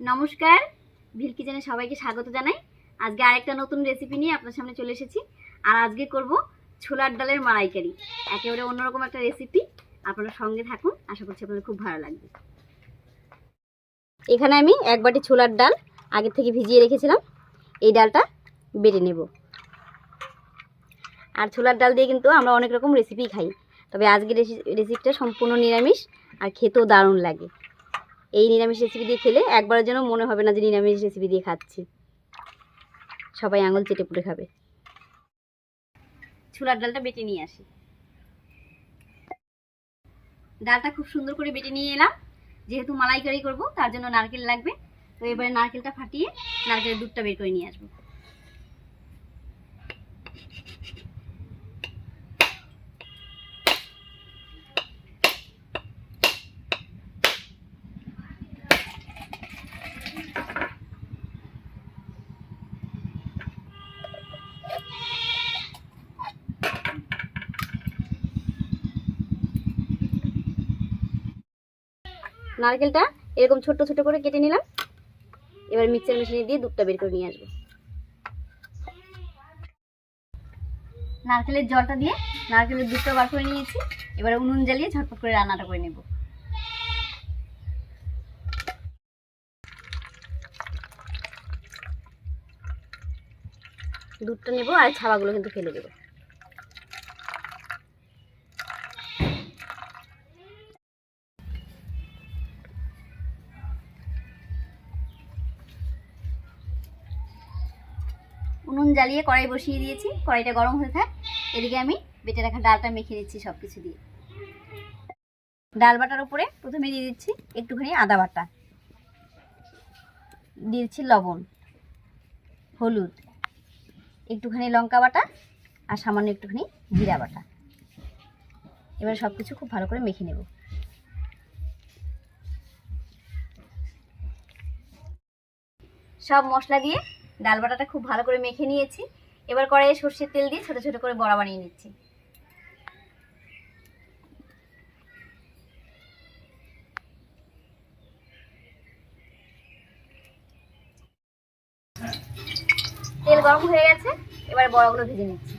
নমস্কার। ভিল কিচেনে সবাইকে স্বাগত জানাই। আজকে আরেকটা নতুন রেসিপি নিয়ে আপনার সামনে চলে এসেছি। আর আজকে করব ছোলার ডালের মালাইকারি। একেবারে অন্যরকম একটা রেসিপি আপনারা সঙ্গে থাকুন। আশা করছি আপনাদের খুব ভালো লাগবে। এখানে আমি এক বাটি ছোলার ডাল আগে থেকে ভিজিয়ে রেখেছিলাম। এই ডালটা বেটে নেব। আর ছোলার ডাল দিয়ে কিন্তু আমরা অনেক রকম রেসিপি খাই। তবে আজকের রেসিপিটা সম্পূর্ণ নিরামিষ আর খেতেও দারুণ লাগে। এই নিরামিষ রেসিপি দিয়ে খেলে একবারের জন্য মনে হবে না যে নিরামিষ রেসিপি দিয়ে খাচ্ছি। সবাই আঙুল চেটে পুটে খাবে। ছোলার ডালটা বেটে নিয়ে আসি। ডালটা খুব সুন্দর করে বেটে নিয়ে এলাম। যেহেতু মালাইকারি করব, তার জন্য নারকেল লাগবে। তো এবারে নারকেলটা ফাটিয়ে নারকেলের দুধটা বের করে নিয়ে আসব। নারকেলটা এরকম ছোট ছোট করে কেটে নিলাম। এবার মিক্সার মেশিনে দিয়ে দুধটা বের করে নিয়ে আসব। নারকেলের জলটা দিয়ে নারকেলের দুধটা বার করে নিয়েছি। এবার উনুন জ্বালিয়ে ঝটপট করে রান্নাটা করে নেব। দুধটা নেব আর ছাওয়াগুলো কিন্তু ফেলে দেবো। জ্বালিয়ে কড়াই বসিয়ে দিয়েছি। কড়াইটা গরম হয়ে থাক। এদিকে আমি বেটে রাখা ডালটা মেখে নিচ্ছি সব কিছু দিয়ে। ডাল বাটার উপরে প্রথমে দিয়ে দিচ্ছি একটুখানি আদা বাটা। দিয়ে দিচ্ছি লবণ, হলুদ, একটুখানি লঙ্কা বাটা আর সামান্য একটুখানি জিরা বাটা। এবার সব কিছু খুব ভালো করে মেখে নেব। সব মশলা দিয়ে ডাল বাটাটা খুব ভালো করে মেখে নিয়েছি। এবার কড়াইয়ে সর্ষের তেল দিয়ে ছোট ছোট করে বড়া বানিয়ে নিচ্ছি। তেল গরম হয়ে গেছে, এবার বড়াগুলো ভেজে নিচ্ছি।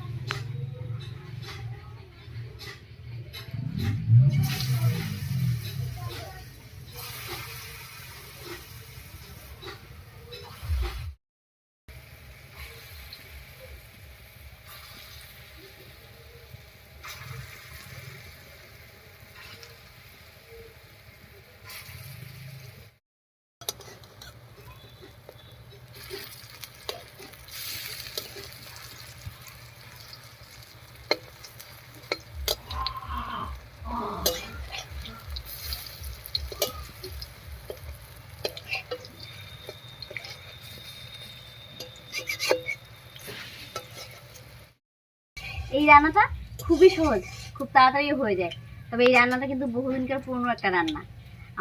এই রান্নাটা খুবই সহজ, খুব তাড়াতাড়ি হয়ে যায়। তবে এই রান্নাটা কিন্তু বহুদিনকার পুরনো একটা রান্না।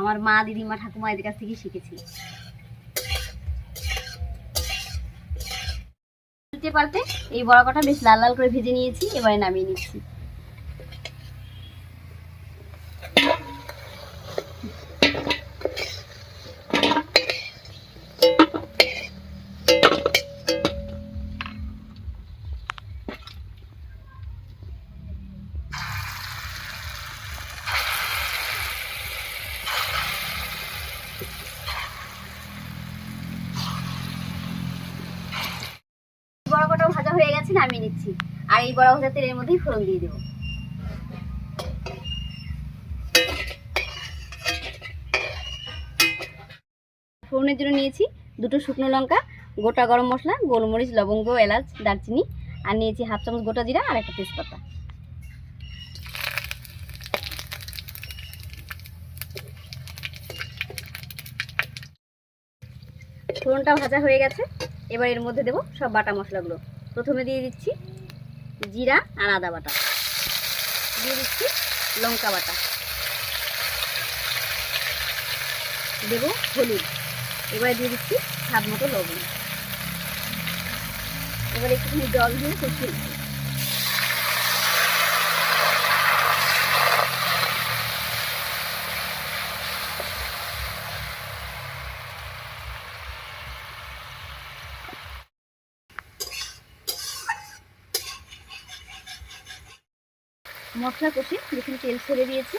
আমার মা, দিদিমা, ঠাকুমা এদের কাছ থেকে শিখেছি। পারতে এই বড় কটা বেশ লাল লাল করে ভেজে নিয়েছি, এবারে নামিয়ে নিচ্ছি বড় কটাও ভাজা হয়ে গেছে নামিয়ে নিচ্ছি। আর এই বড় ভাজা তেলের মধ্যেই ফোড়ন দিয়ে দেবো। ফোড়নের জন্য নিয়েছি দুটো শুকনো লঙ্কা, গোটা গরম মশলা, গোলমরিচ, লবঙ্গ, এলাচ, দারচিনি, আর নিয়েছি হাফ চামচ গোটা জিরা আর একটা তেজপাতা। ফোড়নটা ভাজা হয়ে গেছে। এবার এর মধ্যে দেবো সব বাটা মশলাগুলো। প্রথমে দিয়ে দিচ্ছি জিরা আর আদা বাটা। দিয়ে দিচ্ছি লঙ্কা বাটা। দেবো হলুদ। এবারে দিয়ে দিচ্ছি স্বাদ মতো লবণ। এবার একটুখানি জল দিয়ে কষিয়ে মশলা কষে দেখুন তেল ছেড়ে দিয়েছি।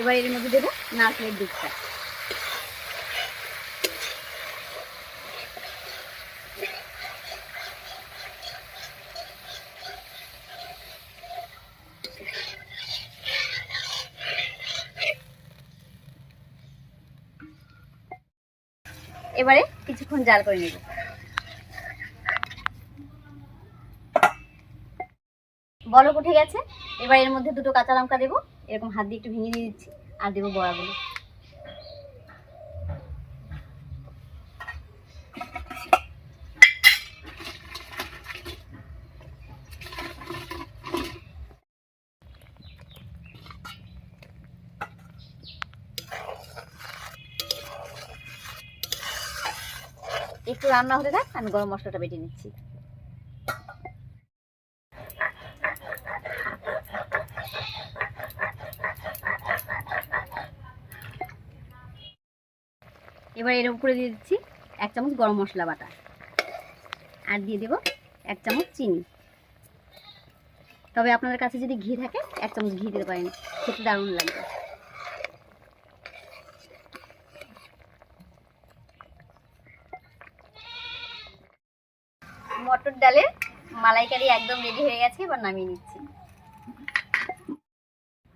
এবার এর মধ্যে দেবো নারকেলের দুধটা। এবারে কিছুক্ষণ জাল করে নেব। বলক উঠে গেছে। এবার এর মধ্যে দুটো কাঁচা লঙ্কা দেবো। এরকম হাত দিয়ে একটু ভেঙে দিয়ে দিচ্ছি। আর দেবো বড়াগুলো। একটু রান্না হতে থাক, আমি গরম মশলাটা বেটে নিচ্ছি। এবার এর উপরে দিয়ে দিচ্ছি এক চামচ গরম মশলা বাটা। আর দিয়ে দেব এক চামচ চিনি। তবে আপনাদের কাছে যদি ঘি থাকে, এক চামচ ঘি দিতে পারেন। খেতে দারুণ লাগবে। মটর ডালে মালাইকারি একদম রেডি হয়ে গেছে, এবার নামিয়ে নিচ্ছি।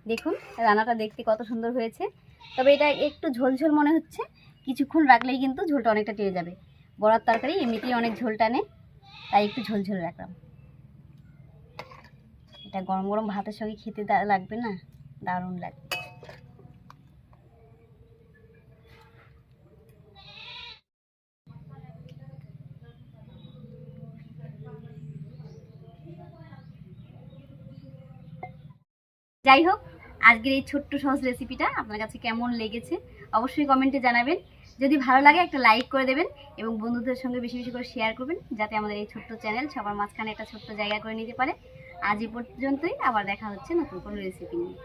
দেখুন, রান্নাটা দেখতে কত সুন্দর হয়েছে। তবে এটা একটু ঝোলঝোল মনে হচ্ছে কিছুক্ষণ রাখলেই কিন্তু ঝোলটা অনেকটা টেরে যাবে। বড়ার তরকারি এমনিতেই অনেক ঝোল টানে, তাই একটু ঝোলঝোল রাখলাম। এটা গরম গরম ভাতের সঙ্গে খেতে লাগবে না? দারুণ লাগবে যাই হোক আজকের এই ছোট্ট সহজ রেসিপিটা আপনার কাছে কেমন লেগেছে অবশ্যই কমেন্টে জানাবেন। যদি ভালো লাগে একটা লাইক করে দেবেন এবং বন্ধুদের সঙ্গে বেশি বেশি করে শেয়ার করবেন যাতে আমাদের এই ছোট্ট চ্যানেল সবার মাঝখানে একটা ছোট্ট জায়গা করে নিতে পারে। আজ এই পর্যন্তই, আবার দেখা হচ্ছে নতুন কোনো রেসিপি নিয়ে।